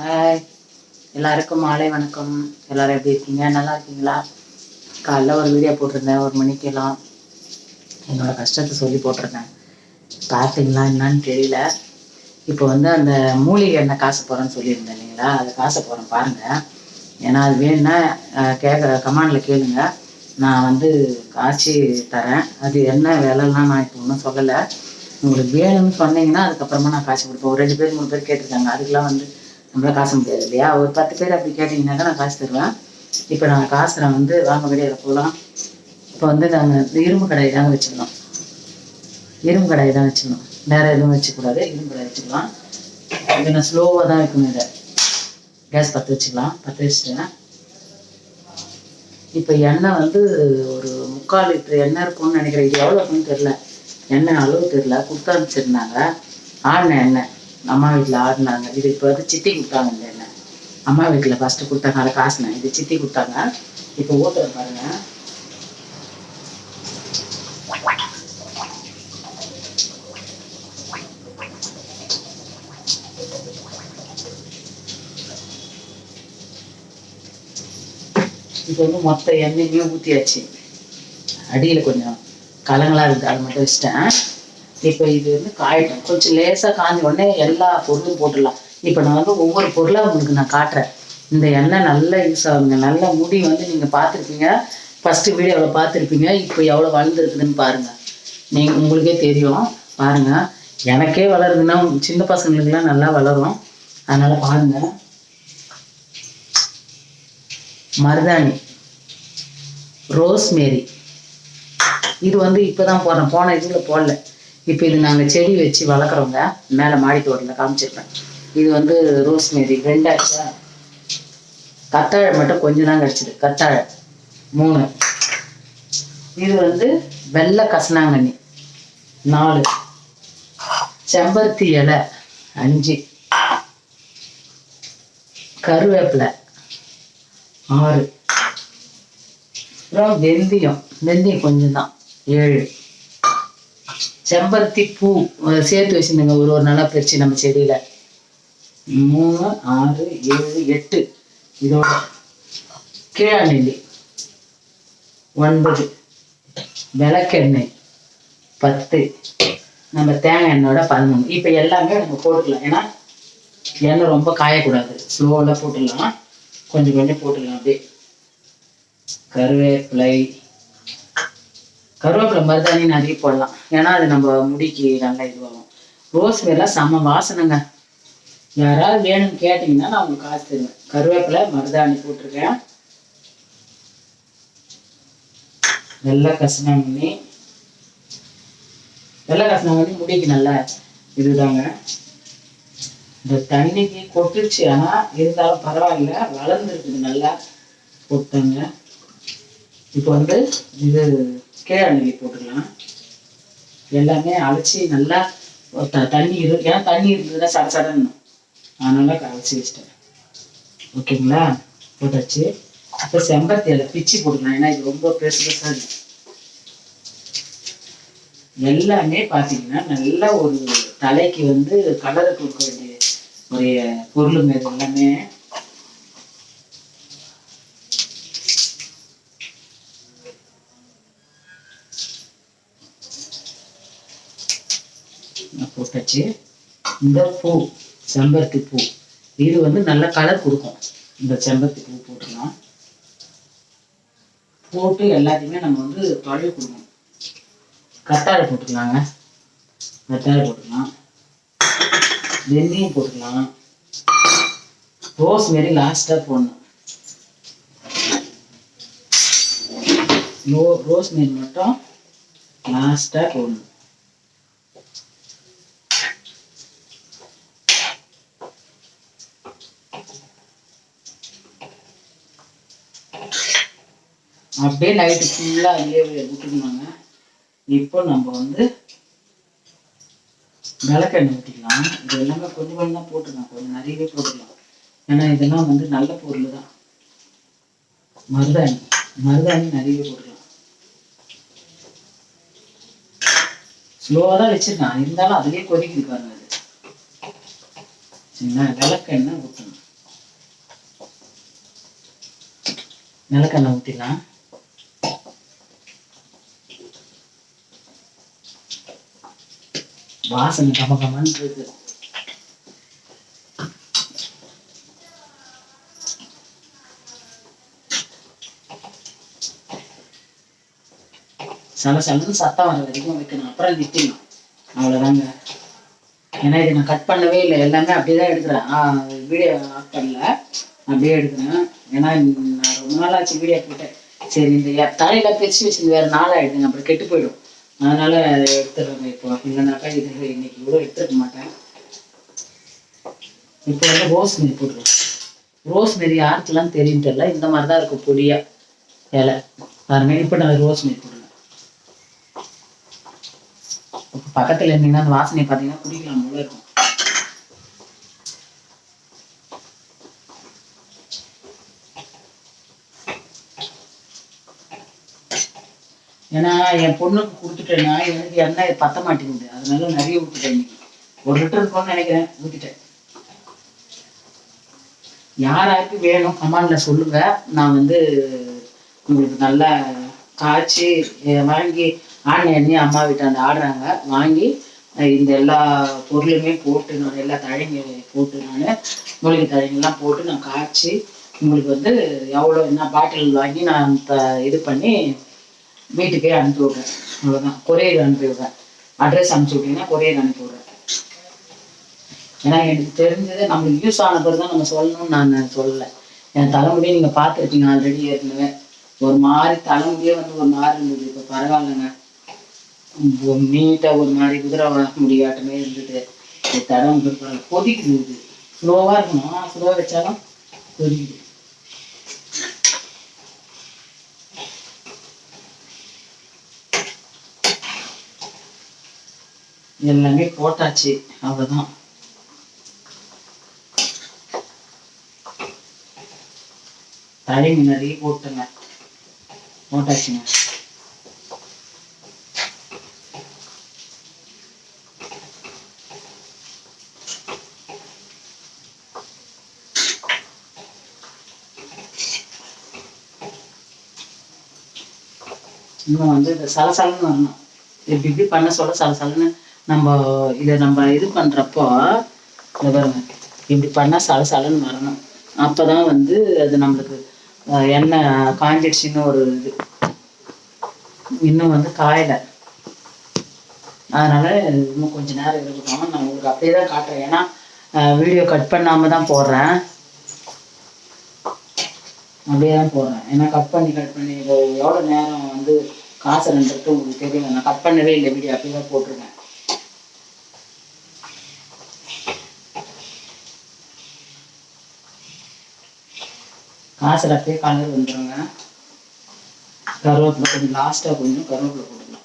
Hi எல்லாருக்கும் மாலை வணக்கம். எல்லாரும் எப்படி இருக்கீங்க? நல்லா இருக்கீங்களா? காலைல ஒரு வீடியோ போட்டிருந்தேன். ஒரு மணிக்கெல்லாம் என்னோட கஷ்டத்தை சொல்லி போட்டிருந்தேன். பார்த்தீங்களா என்னன்னு தெரியல. இப்போ வந்து அந்த மூலிகை என்ன காசு போகிறேன்னு சொல்லியிருந்தேன் இல்லைங்களா? அது காசை போகிறேன் பாருங்கள் ஏன்னா அது வேணும்னா கேட்குற கமாண்டில் கேளுங்க. நான் வந்து காய்ச்சி தரேன். அது என்ன விலைலாம் நான் இப்போ ஒன்றும் சொல்லலை. உங்களுக்கு வேணும்னு சொன்னீங்கன்னா அதுக்கப்புறமா நான் காய்ச்சி கொடுப்பேன். ஒரு ரெண்டு பேர் மூணு பேர் கேட்டிருக்காங்க. அதுக்கெலாம் வந்து நம்மளால் காசு முடியாது இல்லையா? ஒரு பத்து பேர் அப்படி கேட்டிங்கனாக்கா நான் காசு தருவேன். இப்போ நான் காசு நான் வந்து வாங்க வெளியில் போகலாம் இப்போ வந்து நாங்கள் இந்த இரும்பு கடாய் தாங்க வச்சுக்கணும். இரும்பு கடாய் தான் வச்சுக்கணும். வேறு எதுவும் வச்சுக்கூடாது. இரும்பு கடாய் வச்சுக்கலாம். இது நான் ஸ்லோவாக தான் வைக்கணும் இதை. கேஸ் பற்ற வச்சுக்கலாம். பற்ற வச்சுட்டேன் இப்போ எண்ணெய் வந்து ஒரு முக்கால் லிட்டர் எண்ணெய் இருக்கும்னு நினைக்கிறேன். இது எவ்வளோ இருக்குன்னு தெரில எண்ணெய் அளவு தெரில கொடுத்து அனுப்பிச்சிருந்தாங்க. ஆடின எண்ணெய். அம்மா வீட்டில் ஆடினாங்க. இது இப்போ வந்து சித்தி கொடுத்தாங்க இந்த அம்மா வீட்டில் ஃபஸ்ட்டு கொடுத்தாங்க அதை காசுனேன் இது சித்தி கொடுத்தாங்க. இப்போ ஊற்றுறேன் பாருங்க. இப்போ வந்து மொத்த எண்ணெயுமே ஊற்றியாச்சு அடியில் கொஞ்சம் கலங்களாக இருக்குது அதை மட்டும் வச்சுட்டேன். இப்போ இது வந்து காயட்டும். கொஞ்சம் லேசாக காஞ்ச உடனே எல்லா பொருளும் போட்டுடலாம். இப்போ நான் வந்து ஒவ்வொரு பொருளாக உங்களுக்கு நான் காட்டுறேன். இந்த எண்ணெய் நல்லா யூஸ் ஆகுங்க. நல்ல முடி வந்து நீங்கள் பார்த்துருப்பீங்க. ஃபஸ்ட்டு வீடியோவில் பார்த்துருப்பீங்க. இப்போ எவ்வளோ வளர்ந்துருக்குதுன்னு பாருங்கள் நீங்கள் உங்களுக்கே தெரியும். பாருங்கள் எனக்கே வளருதுன்னா சின்ன பசங்களுக்கெல்லாம் நல்லா வளரும். அதனால் பாருங்கள் மருதாணி. ரோஸ்மேரி. இது வந்து இப்போதான் போடுறேன். போன இதில் போடல. இப்போ இது நாங்கள் செடி வச்சு வளர்க்குறோங்க மேலே மாடி தோட்டத்தில் காமிச்சிருப்பேன். இது வந்து ரோஸ்மேரி ரெண்டாச்சா கத்தாழை மட்டும் கொஞ்சம் தான் கிடச்சிது கத்தாழை. மூணு. இது வந்து வெள்ளை கசனாங்கண்ணி. நாலு. செம்பருத்தி இலை அஞ்சு. கருவேப்பிலை ஆறு. அப்புறம் வெந்தயம். வெந்தயம் கொஞ்சம் தான் ஏழு. செம்பருத்தி பூ சேர்த்து வச்சுருந்தேங்க. ஒரு ஒரு நாளாக பிரித்து நம்ம செடியில். மூணு ஆறு ஏழு எட்டு. இதோட கீழாநெல்லி. ஒன்பது. விளக்கெண்ணெய். பத்து. நம்ம தேங்காய் எண்ணெயோட பதினொன்று இப்போ எல்லாமே நம்ம போட்டுக்கலாம். ஏன்னா எண்ணெய் ரொம்ப காயக்கூடாது. ஸ்லோவில் போட்டுடலாம். கொஞ்சம் கொஞ்சம் போட்டுக்கலாம். அப்படியே. கருவேப்பிலை கருவேப்பிலை மருதாணி நிறைய போடலாம். ஏன்னா அது நம்ம முடிக்கு நல்லா இதுவாகும். ரோஸ் வேலாம் செம்ம வாசனைங்க. யாராவது வேணும்னு கேட்டிங்கன்னா நான் உங்களுக்கு காசு தருவேன். கருவேப்பிலை மருதாணி போட்டிருக்கேன். வெள்ளை கசனாங்கண்ணி வெள்ளை கசனாங்கண்ணி முடிக்கு நல்லா. இதுதாங்க. இந்த தண்ணிக்கு கொட்டுச்சு. ஆனா இருந்தாலும் பரவாயில்ல. வளர்ந்துருக்குது நல்லா. போட்டாங்க இப்போ வந்து இது கீழநெல்லி போட்டுக்கலாம். எல்லாமே அழைச்சி நல்லா த- தண்ணி இரு ஏன்னா தண்ணி இருந்ததுன்னா சட சடன்னு அதனால அழைச்சி வச்சிட்டேன். ஓகேங்களா? போட்டாச்சு. இப்போ செம்பருத்தி இலை பிச்சு போட்டுக்கலாம். ஏன்னா இது ரொம்ப பெருசு பெருசாக இருக்கு. எல்லாமே பார்த்தீங்கன்னா நல்லா ஒரு தலைக்கு வந்து கலரை கொடுக்க வேண்டிய ஒரு பொருளுங்க இது எல்லாமே. வச்சு இந்த பூ செம்பருத்தி பூ இது வந்து நல்ல கலர் கொடுக்கும். இந்த செம்பருத்தி பூ போட்டுக்கலாம் போட்டு எல்லாத்தையுமே நம்ம வந்து தொலைவு கொடுக்கணும். கத்தாழை போட்டுக்கலாங்க. கத்தாழை போட்டுக்கலாம். வெந்தயம் போட்டுக்கலாம். ரோஸ் மாரி லாஸ்ட்டாக போடணும். ரோஸ் மீன் மட்டும் லாஸ்ட்டாக போடணும். அப்படியே நைட்டு ஃபுல்லாக அதிலே விட்டுருந்தாங்க இப்போ நம்ம வந்து விளக்கெண்ணெய் ஊட்டிக்கலாம் இது எல்லாமே கொஞ்சம் கொஞ்சம் தான் போட்டுக்கலாம். கொஞ்சம் நிறையவே போட்டுக்கலாம். ஏன்னா இதெல்லாம் வந்து நல்ல பொருள் தான். மருதாணி. மருதாணி நிறையவே போட்டுக்கலாம். ஸ்லோவாக தான் வச்சிருக்கான். இருந்தாலும் அதுலேயே கொதிக்குது பாருங்க அது. சரிங்களா? விளக்கெண்ணெய் ஊற்றணும் விளக்கெண்ணெய் ஊற்றிடலாம் வாசனை கம கமன்னு இருக்கு சில சலன்னு சத்தம் வர வரைக்கும் வைக்கணும் அப்புறம் திட்டணும் அவ்வளோதாங்க ஏன்னா இதை நான் கட் பண்ணவே இல்லை. எல்லாமே அப்படியே தான் எடுக்கிறேன் வீடியோ ஆஃப் பண்ணல. அப்படியே எடுக்கிறேன். ஏன்னா நான் ரொம்ப நாள் ஆச்சு வீடியோ போட்டேன் சரி இந்த தலையில பிரிச்சு வச்சு வேற நாள் ஆயிடுங்க அப்புறம் கெட்டு போயிடும். அதனால அதை எடுத்துடுறேங்க இப்போ இல்லைனாக்கா இது இன்னைக்கு கூட எடுத்துக்க மாட்டேன். இப்போ வந்து ரோஸ் மெரி போட்டுருவோம். ரோஸ் மெரி யாருக்கெல்லாம் தெரியும் தெரியல. இந்த மாதிரி தான் இருக்கும் பொடியா இலை. பாருங்க இப்போ நான் ரோஸ் மெரி இப்போ பக்கத்துல இருந்தீங்கன்னா அந்த வாசனை பார்த்தீங்கன்னா குடிக்கலாம் போல இருக்கும். ஏன்னா என் பொண்ணுக்கு கொடுத்துட்டேன்னா எனக்கு எண்ணெய் பத்த மாட்டேங்குது. அதனால நிறைய ஊற்றிட்டேன் ஒரு லிட்டர் இருக்கும்னு நினைக்கிறேன் ஊற்றிட்டேன் யாராருக்கு வேணும் கமாண்டில் சொல்லுங்க. நான் வந்து உங்களுக்கு நல்லா காய்ச்சி வாங்கி ஆண் எண்ணி அம்மா வீட்டாண்ட ஆடுறாங்க. வாங்கி இந்த எல்லா பொருளுமே போட்டு நான் எல்லா தழைங்க போட்டு நான் மூலிகை தழைங்கெல்லாம் போட்டு நான் காய்ச்சி உங்களுக்கு வந்து எவ்வளோ என்ன பாட்டில் வாங்கி நான் த- இது பண்ணி வீட்டுக்கே அனுப்பி விடுறேன். அவ்வளோதான் கொரியர் அனுப்பி விடுறேன். அட்ரஸ் அனுப்பிச்சி விட்டீங்கன்னா கொரியர் அனுப்பி விடுறேன். ஏன்னா எனக்கு தெரிஞ்சது நம்மளுக்கு யூஸ் ஆன பிறகு தான் நம்ம சொல்லணும்னு நான் சொல்லலை. என் தலைமுடியை நீங்கள் பார்த்துருப்பீங்க ஆல்ரெடி ஏற்கனவே. ஒரு மாதிரி தலைமுடியே வந்து ஒரு மாதிரி இருந்தது. இப்போ பரவாயில்லைங்க. நீட்டாக ஒரு மாதிரி குதிரை முடியாட்டமே இருந்தது. இது தடம் கொதிக்குது. இது ஸ்லோவாக இருக்கணும். ஸ்லோவாக வச்சாலும் கொதிக்குது. எல்லாமே போட்டாச்சு அவ்வளோதான் தலை முன்னாடியே போட்டுங்க போட்டாச்சுங்க இன்னும் வந்து இந்த சலசலன்னு வரணும். இப்படி இப்படி பண்ண சொல்ல சலசலன்னு நம்ம இதை நம்ம இது பண்ணுறப்போ இந்த பாருங்க இப்படி பண்ணால் சலசலன்னு வரணும். அப்போ தான் வந்து அது நம்மளுக்கு எண்ணெய் காஞ்சிடுச்சின்னு ஒரு இது. இன்னும் வந்து காயலை. அதனால் இன்னும் கொஞ்சம் நேரம் இருக்கட்டும். நான் உங்களுக்கு அப்படியே தான் காட்டுறேன். ஏன்னா வீடியோ கட் பண்ணாமல் தான் போடுறேன். அப்படியே தான் போடுறேன். ஏன்னா கட் பண்ணி கட் பண்ணி இது எவ்வளோ நேரம் வந்து காசுன்றது உங்களுக்கு தெரியும் நான் கட் பண்ணவே இல்லை வீடியோ அப்படியே தான் போட்டிருக்கேன். காசில் அப்படியே கலர் வந்துடுங்க கருவேப்பிலை கொஞ்சம் லாஸ்ட்டாக கொஞ்சம் கருவேப்பிலை போட்டுக்கலாம்.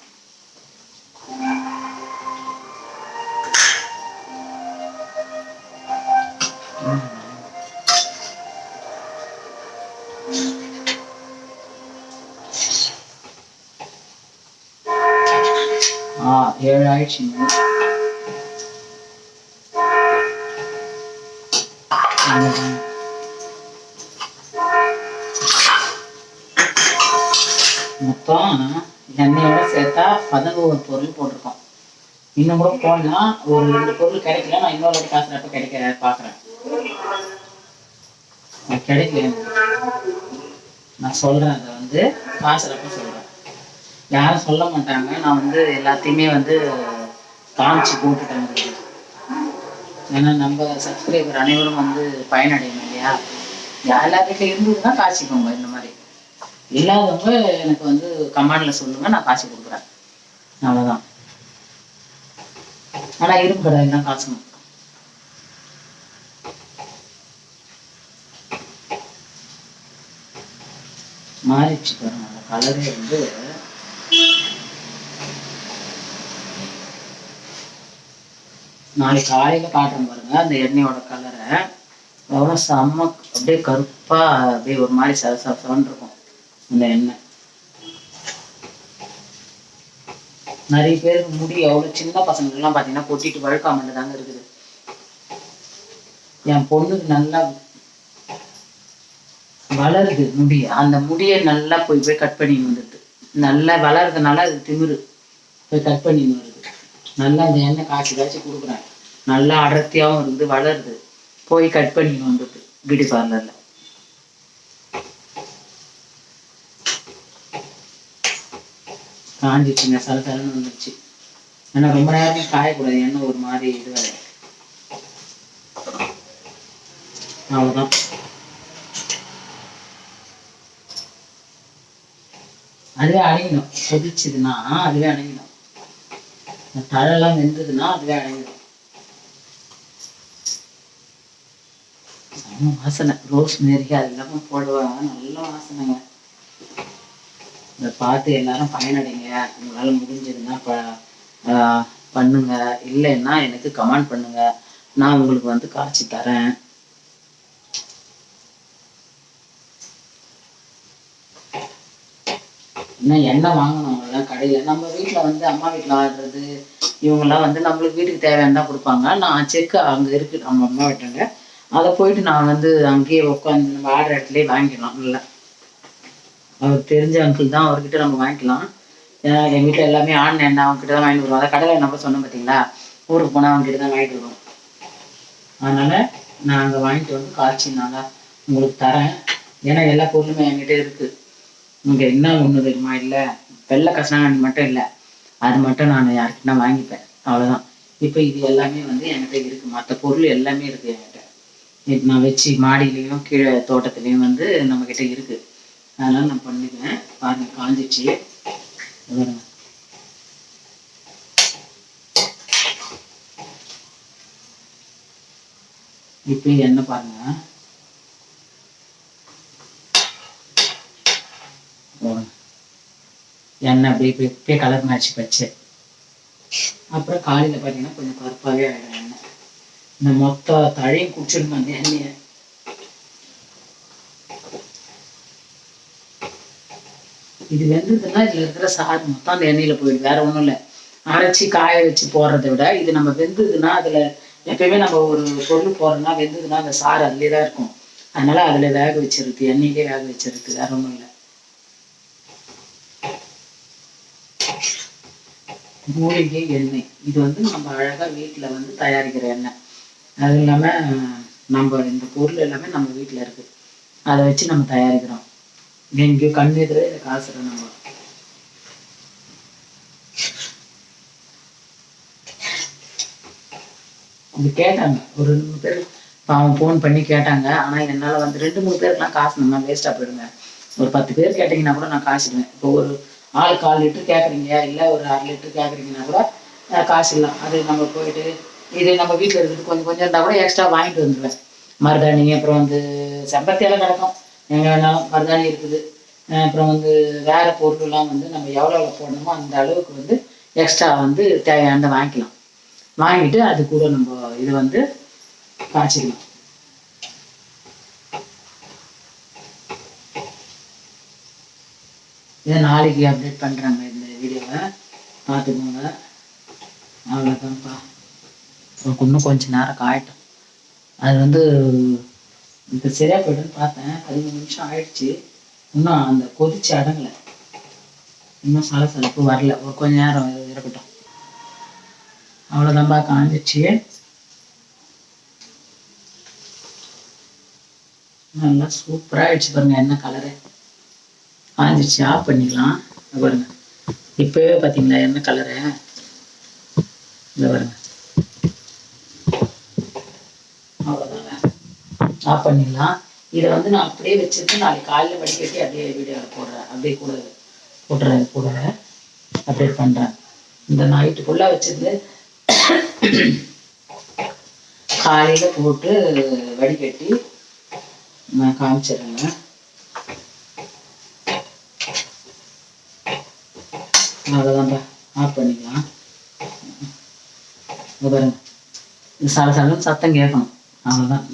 ஆ ஏழு ஆயிடுச்சுங்க அவ்வளவுதான். மொத்தம் எண்ணெயோட சேர்த்தா பதினோரு பொருள் போட்டிருக்கோம். இன்னும் கூட போடலாம். ஒரு ரெண்டு பொருள் கிடைக்கல. நான் இன்னொரு வாட்டி காசு அப்போ கிடைக்க பார்க்குறேன். கிடைக்கல. நான் சொல்கிறேன் அதை வந்து காசுறப்ப சொல்கிறேன் யாரும் சொல்ல மாட்டாங்க. நான் வந்து எல்லாத்தையுமே வந்து காமிச்சு போட்டுட்டேன். ஏன்னா நம்ம சப்ஸ்கிரைபர் அனைவரும் வந்து பயனடையணும் இல்லையா? எல்லாத்துக்கிட்ட இருந்ததுன்னா காய்ச்சிக்கோங்க. இந்த மாதிரி. இல்லாதவங்க எனக்கு வந்து கமாண்டில் சொல்லுங்க நான் காசு கொடுக்குறேன். அவ்வளோதான் ஆனால் இரும்பு கடாயில் தான் காசு மாறிடுச்சு பாருங்க அந்த கலரே வந்து நாளைக்கு காலையில காட்டுறேன் பாருங்க அந்த எண்ணெயோட கலரை எவ்வளோ செம்ம அப்படியே கருப்பா அப்படியே ஒரு மாதிரி சத இருக்கும். அந்த எண்ணெய் நிறைய பேர் முடி அவ்வளோ சின்ன பசங்களுக்குலாம் பார்த்தீங்கன்னா கொட்டிட்டு வழுக்காம தாங்க இருக்குது. என் பொண்ணுக்கு நல்லா வளருது முடி. அந்த முடியை நல்லா போய் போய் கட் பண்ணி வந்துடுது. நல்லா வளர்றதுனால அது திமிரு. போய் கட் பண்ணின்னு வருது. நல்லா அந்த எண்ணெய் காய்ச்சி காய்ச்சி கொடுக்குறேன். நல்லா அடர்த்தியாகவும் இருக்குது வளருது. போய் கட் பண்ணி வந்துடுது. பியூட்டி பார்லரில். காஞ்சிச்சுங்க சல சலன்னு வந்துருச்சு. ஏன்னா ரொம்ப நேரமே காயக்கூடாது எண்ணெய் ஒரு மாதிரி இதுவாக அவ்வளோதான் அதுவே அடங்கிடும் கொதிச்சுதுன்னா அதுவே அடங்கிடும் இந்த தழெல்லாம் வெந்ததுன்னா அதுவே அடங்கிடும் செம்ம வாசனை. ரோஸ் மேரி அது எல்லாமே போடுவாங்க. நல்ல வாசனைங்க. இதை பார்த்து எல்லாரும் பயனடைங்க. உங்களால் முடிஞ்சதுன்னா ப ஆஹ் பண்ணுங்க. இல்லைன்னா எனக்கு கமெண்ட் பண்ணுங்க. நான் உங்களுக்கு வந்து காய்ச்சி தரேன். இன்னும் எண்ணெய் வாங்கணும். எல்லாம் கடையில். நம்ம வீட்டில் வந்து அம்மா வீட்டில் ஆடுறது இவங்கெல்லாம் வந்து நம்மளுக்கு வீட்டுக்கு தேவையான தான் கொடுப்பாங்க. நான் செக்கு அங்கே இருக்கு. நம்ம அம்மா வீட்டாங்க அதை போயிட்டு நான் வந்து அங்கேயே உட்காந்து நம்ம ஆடுற இடத்துலயே வாங்கிடலாம். நல்லா. அவருக்கு தெரிஞ்ச அங்கிள் தான் அவர்கிட்ட நம்ம வாங்கிக்கலாம். ஏன்னா எங்கள் வீட்டில் எல்லாமே ஆண் எண்ணெய் அவங்ககிட்ட தான் வாங்கிட்டு வருவோம் அதை கடையில் என்ன சொன்னோம் பார்த்தீங்களா ஊருக்கு போனால் அவங்ககிட்ட தான் வாங்கிட்டு வருவோம். அதனால் நான் அங்கே வாங்கிட்டு வந்து காய்ச்சி நல்லா உங்களுக்கு தரேன். ஏன்னா எல்லா பொருளுமே என்கிட்ட இருக்குது இங்கே என்ன ஒன்று தெரியுமா? இல்லை. வெள்ளை கஷ்டம் மட்டும் இல்லை. அது மட்டும் நான் யாருக்கிட்ட வாங்கிப்பேன். அவ்வளோதான் இப்போ இது எல்லாமே வந்து என்கிட்ட இருக்குது மற்ற பொருள் எல்லாமே இருக்குது என்கிட்ட. இப்போ நான் வச்சு மாடியிலையும் கீழே தோட்டத்துலேயும் வந்து நம்மக்கிட்ட இருக்குது அதனால நான் பண்ணிடுவேன் பாருங்க காஞ்சிச்சு. இது இப்போ என்ன பாருங்க? எண்ணெய் அப்படியே இப்படி இப்படியே கலர் மேட்ச் வச்சு அப்புறம் காலையில் பார்த்தீங்கன்னா கொஞ்சம் கருப்பாகவே ஆகிடும் எண்ணெய். இந்த மொத்த தழையும் குடிச்சிருந்தோம் அந்த எண்ணெயை. இது வெந்ததுன்னா இதுல இருக்கிற சாறு மொத்தம் அந்த எண்ணெயில போயிடும். வேற ஒண்ணும் இல்லை. அரைச்சி காய வச்சு போடுறதை விட இது நம்ம வெந்ததுன்னா அதுல எப்பயுமே நம்ம ஒரு பொருள் போடுறோம்னா வெந்ததுன்னா அந்த சாறு அதுலேயே தான் இருக்கும். அதனால அதுல வேக வச்சிருக்கு எண்ணெயிலே வேக வச்சிருக்கு வேற ஒண்ணும் இல்லை. மூலிகை எண்ணெய். இது வந்து நம்ம அழகா வீட்டுல வந்து தயாரிக்கிற எண்ணெய். அது இல்லாம நம்ம இந்த பொருள் எல்லாமே நம்ம வீட்டுல இருக்கு. அதை வச்சு நம்ம தயாரிக்கிறோம். எங்கேயோ கண் ಕಾಸರ ನಮ್ಮ காசுறோம் நம்ம கேட்டாங்க. ஒரு ரெண்டு மூணு பேர் அவன் ஃபோன் பண்ணி கேட்டாங்க. ஆனா என்னால வந்து ரெண்டு மூணு பேருக்குலாம் காசு நம்ம வேஸ்டா போயிடுங்க. ஒரு பத்து பேர் கேட்டீங்கன்னா கூட நான் காசுடுவேன் இப்போ ஒரு ஆள் கால் லிட்டர் கேட்குறீங்க இல்லை ஒரு அரை லிட்டர் கேட்குறீங்கன்னா கூட காசு இல்லை. அது நம்ம போயிட்டு இது நம்ம வீட்டில் இருக்குது கொஞ்சம் கொஞ்சம் இருந்தால் கூட எக்ஸ்ட்ரா வாங்கிட்டு வந்துடுவேன் மருதாணி அப்புறம் வந்து செம்பருத்தியெல்லாம் கிடக்கும். எங்கே வேணாலும் மருதாணி இருக்குது அப்புறம் வந்து வேறு பொருள்லாம் வந்து நம்ம எவ்வளோ எவ்வளோ போடணுமோ அந்த அளவுக்கு வந்து எக்ஸ்ட்ரா வந்து தேவையானதை வாங்கிக்கலாம். வாங்கிட்டு அது கூட நம்ம இது வந்து காய்ச்சிக்கலாம். இதை நாளைக்கு அப்டேட் பண்ணுறாங்க இந்த வீடியோவை. பார்த்துக்கோங்க. அவ்வளோதான்ப்பா இன்னும் கொஞ்சம் நேரம் காயட்டும். அது வந்து இப்போ சரியா போய்ட்டுன்னு பார்த்தேன். பதிமூணு நிமிஷம் ஆயிடுச்சு. இன்னும் அந்த கொதிச்சு அடங்கலை இன்னும் சல சலப்பு வரல. ஒரு கொஞ்ச நேரம் இருக்கட்டும். அவ்வளோதான்பா காஞ்சிச்சு. நல்லா சூப்பராக ஆயிடுச்சு பாருங்க என்ன கலரு காஞ்சிச்சு. ஆஃப் பண்ணிக்கலாம். பாருங்க. இப்போவே பார்த்தீங்களா என்ன கலரு இந்த பாருங்க அவ்வளோதாங்க ஆஃப் பண்ணிடலாம். இதை வந்து நான் அப்படியே வச்சுட்டு நாளைக்கு காலையில் வடிகட்டி அப்படியே வீடியோவில் போடுறேன். அப்படியே கூட போட்டுறேன் கூட அப்டேட் பண்ணுறேன் இந்த நைட்டு ஃபுல்லாக வச்சுருந்து காலையில் போட்டு வடிகட்டி நான் காமிச்சிடுறேங்க அவ்வளோதான்ப்பா ஆஃப் பண்ணிக்கலாம். பாருங்க. இந்த சல சலன்னு சத்தம் கேட்கணும். அவ்வளோதான்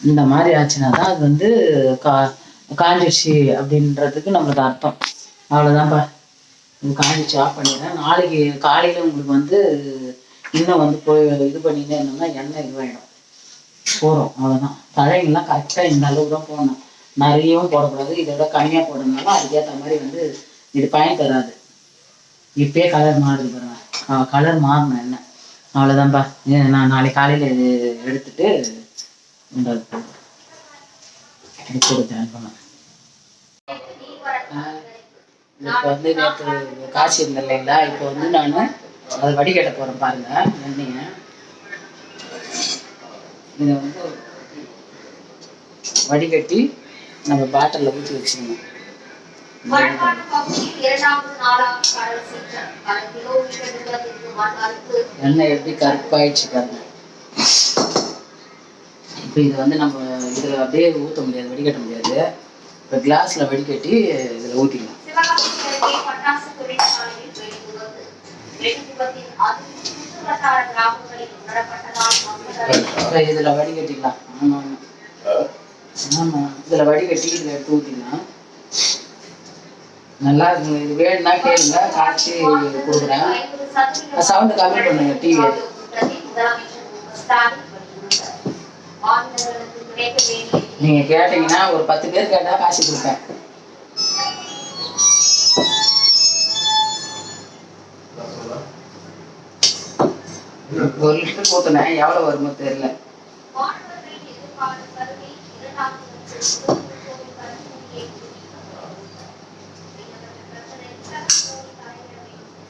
இந்த மாதிரி ஆச்சுன்னா தான் அது வந்து கா காஞ்சிடுச்சு அப்படின்றதுக்கு நம்மளுக்கு அர்த்தம். அவ்வளோதான்ப்பா இது காஞ்சிச்சு ஆஃப் பண்ணிடுறேன். நாளைக்கு காலையில் உங்களுக்கு வந்து இன்னும் வந்து போய் இது பண்ணினே இருந்தோம்னா எண்ணெய் இதுவாகிடும் போகிறோம் அவ்வளோதான் தழைங்கள்லாம் கரெக்டாக இந்த அளவு தான் போடணும். நிறையவும் போடக்கூடாது. இதை விட கம்மியாக போடணும்னாலும் அதுக்கேற்ற மாதிரி வந்து இது பயன் தராது. இப்பயே கலர் மாறுது பாருங்க. கலர் மாறணும் என்ன அவ்வளோதான்ப்பா நான் நாளைக்கு காலையில் இது எடுத்துட்டு பண்ணேன் இப்போ வந்து நேற்று காசு இருந்தேன் இல்லைங்களா இப்போ வந்து நான் அதை வடிகட்ட போகிறேன் பாருங்க எண்ணெயை இதை வந்து வடிகட்டி நம்ம பாட்டிலில் ஊற்றி வச்சுக்கணும் எண்ணெய் எப்படி கருப்பாயிடுச்சு பாருங்க இப்போ இது வந்து நம்ம இதில் அப்படியே ஊற்ற முடியாது வடிகட்ட முடியாது. இப்போ கிளாஸில் வடிகட்டி இதில் ஊற்றிக்கலாம் இதில் வடிகட்டிக்கலாம் ஆமாம் ஆமாம் இதில் வடிகட்டி இதில் எடுத்து ஊற்றிக்கலாம் நல்லா இருக்குங்க இது வேணும்னா கேளுங்க. காய்ச்சி கொடுக்குறேன். சவுண்டு கம்மி பண்ணுங்க டிவி நீங்க கேட்டீங்கன்னா கேட்டிங்கன்னா ஒரு பத்து பேர் கேட்டா காசு கொடுப்பேன் ஒரு லிட்டர் போட்டுனேன் எவ்வளவு வருமோ தெரியல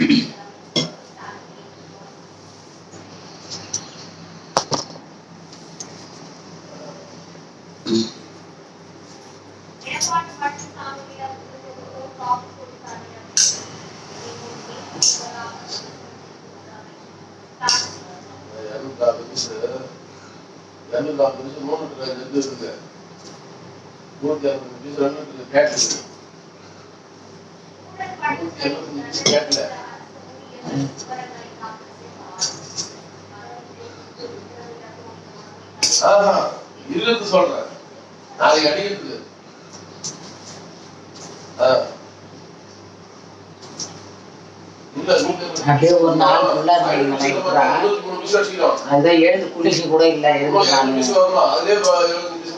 Thank you. நிமிஷம் மூணு நூற்றி எழுபத்தஞ்சு நிமிஷம் கேட்கல ஆஹா இருக்கிறது சொல்றேன் நாளைக்கு அடிக்கிறது ஆ. இல்ல நூத்தி எழுபது அப்படியே ஒரு நாள் வச்சுக்கிறோம் அதுதான் எழுந்து கூட இல்லை நிமிஷம்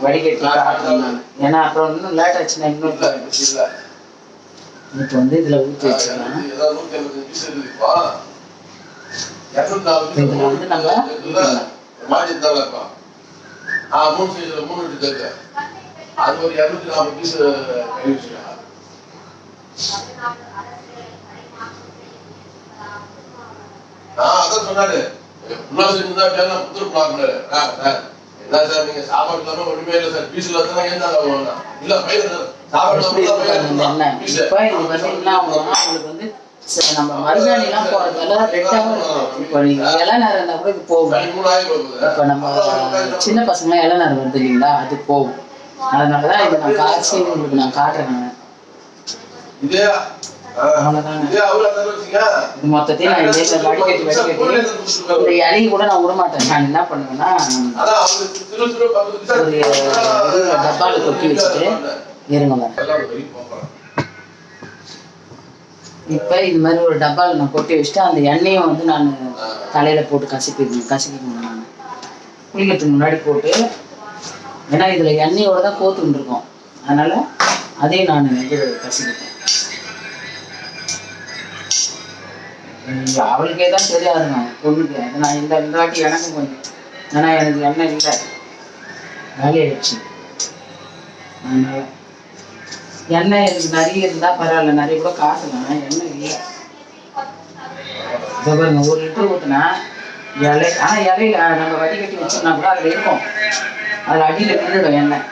வடிகட்டி ஏன்னா அப்புறம் இன்னும் லேட் ஆச்சுன்னா இன்னும் இப்போ வந்து இதில் ஊற்றி வச்சுக்கலாம் இதுல வந்து நம்ம ஆ மூணு சைஸ்ல மூணு இட்டு கேட்க அது ஒரு இரநூத்தி நாற்பது கழிச்சுடா அதான் சொன்னாரு. முன்னாள் என்ன சார் நீங்க சாப்பாடு இல்லாம ஒண்ணுமே இல்லை சார். தான் இல்ல சாப்பாடு நம்ம இருக்கும் இப்போ நீங்கள் இளநீர் இருந்தால் கூட இது போகும். இப்போ நம்ம சின்ன பசங்களாம் இளநீர் வருது இல்லைங்களா? அது போகும். அதனால தான் இதை நான் காய்ச்சி உங்களுக்கு நான் காட்டுறேன் இதே இதே மொத்தத்தையும் நான் இதே இந்த இலையை கூட நான் விட மாட்டேன். நான் என்ன பண்ணுவேன்னா ஒரு இது டப்பால கொட்டி வச்சுட்டு இருங்க இப்போ இது மாதிரி ஒரு டப்பாவில் நான் கொட்டி வச்சுட்டு அந்த எண்ணெயை வந்து நான் தலையில் போட்டு கசக்கிக்கணும் கசக்கிக்கணும் நான் குளிக்கிறதுக்கு முன்னாடி போட்டு ஏன்னா இதில் எண்ணெயோட தான் கோத்துன்னு இருக்கும். அதனால் அதையும் நான் வந்து கசக்கிப்பேன் அவளுக்கே தான் தெரியாதுங்க. பொண்ணுக்கு அது நான் இந்த இந்த வாட்டி எனக்கும் கொஞ்சம். ஏன்னா எனக்கு எண்ணெய் இல்லை. வேலையாயிடுச்சு அதனால எண்ணெய் எனக்கு நிறைய இருந்தால் பரவாயில்ல. நிறைய கூட காட்டலாம் எண்ணெய் இல்லை. இதோ பாருங்க ஒரு லிட்டர் ஊற்றுனா இலை ஆனால் இலையில நம்ம வடிகட்டி வச்சோம்னா கூட அதில் இருக்கும். அதில் அடியில் நின்றுடும் எண்ணெய்.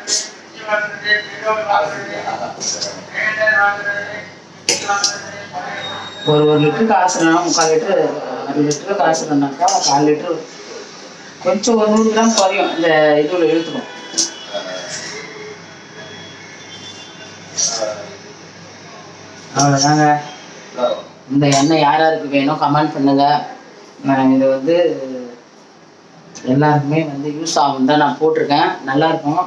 ஒரு ஒரு லிட்டருக்கு காசுனா முக்கால் லிட்டரு அரை காசு காசுனாக்கா கால் லிட்டரு. கொஞ்சம் ஒரு நூறு கிராம் குறையும். இந்த இதுல இழுத்துக்கும் அவ்வளோதாங்க இந்த எண்ணெய் யார் யாருக்கு வேணும் கமெண்ட் பண்ணுங்க. நான் இது வந்து எல்லாருக்குமே வந்து யூஸ் ஆகும் தான் நான் போட்டிருக்கேன். நல்லா இருக்கும்.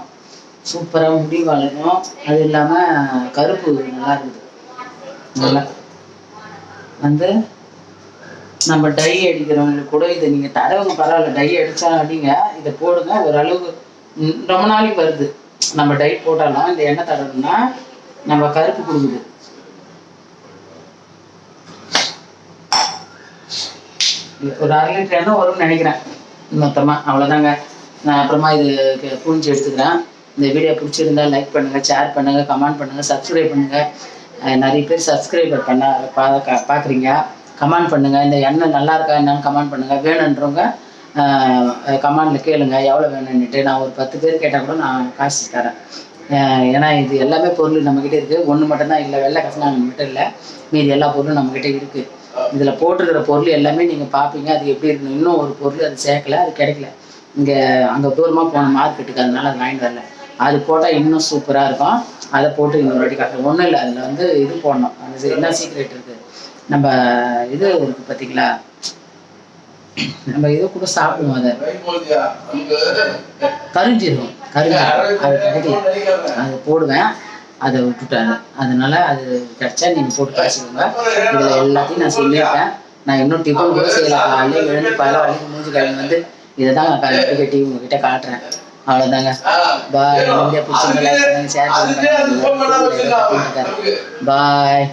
சூப்பராக முடி வளரும். அது இல்லாமல் கருப்பு நல்லா இருக்குது. நல்லா வந்து நம்ம டை அடிக்கிறவங்களுக்கு கூட இதை நீங்கள் தடவங்க பரவாயில்ல. டை அடித்தா அடிங்க இதை போடுங்க. ஓரளவு ரொம்ப நாளைக்கு வருது. நம்ம டை போட்டாலும் இந்த எண்ணெய் தடவுனா நம்ம கருப்பு கொடுக்குது. ஒரு அரை லிட்டர் எண்ணெய் வரும்னு நினைக்கிறேன். மொத்தமாக அவ்வளோதாங்க நான் அப்புறமா இது க- எடுத்துக்கிறேன். இந்த வீடியோ பிடிச்சிருந்தா லைக் பண்ணுங்கள் ஷேர் பண்ணுங்கள் கமெண்ட் பண்ணுங்கள் சப்ஸ்கிரைப் பண்ணுங்கள் நிறைய பேர் சப்ஸ்கிரைபர் பண்ண பா பார்க்குறீங்க கமெண்ட் பண்ணுங்கள் இந்த எண்ணெய் நல்லா இருக்கா என்னன்னு கமெண்ட் பண்ணுங்கள் வேணுன்றவங்க கமெண்டில் கேளுங்க. எவ்வளோ வேணும்னுட்டு நான் ஒரு பத்து பேர் கேட்டால் கூட நான் காசு தரேன். ஏன்னா இது எல்லாமே பொருள் நம்மக்கிட்ட இருக்குது ஒன்று மட்டும்தான் இல்லை வெள்ளை கசனா நம்மகிட்ட இல்லை. மீதி எல்லா பொருளும் நம்மக்கிட்ட இருக்குது இதில் போட்டிருக்கிற பொருள் எல்லாமே நீங்கள் பார்ப்பீங்க அது எப்படி இருக்கணும் இன்னும் ஒரு பொருள் அது சேர்க்கல அது கிடைக்கல. இங்கே அங்கே தூரமாக போன மார்க்கெட்டுக்கு அதனால அது வாங்கிட்டு வரல. அது போட்டால் இன்னும் சூப்பராக இருக்கும். அதை போட்டு இன்னொரு வாட்டி காட்டுறேன். ஒன்றும் இல்லை அதில் வந்து இது போடணும். அது என்ன சீக்ரெட் இருக்குது நம்ம இது இருக்குது பார்த்தீங்களா நம்ம இது கூட சாப்பிடுவோம் அதை. ரைட் கருஞ்சி அது அது போடுவேன். அதை விட்டுட்டாரு. அதனால அது கிடைச்சா நீங்கள் போட்டு காய்ச்சிக்கோங்க. இதில் எல்லாத்தையும் நான் சொல்லியிருக்கேன். நான் இன்னும் டிஃபன் கூட செய்யல. காலையில் எழுந்து பல வழிக்கு மூஞ்சி கழுவி வந்து இதை தான் நான் கட்டி உங்ககிட்ட காட்டுறேன். அவ்வளோதாங்க பாய் வீடியோ பிடிச்சிருந்தா ஷேர் பண்ணுங்க பாய்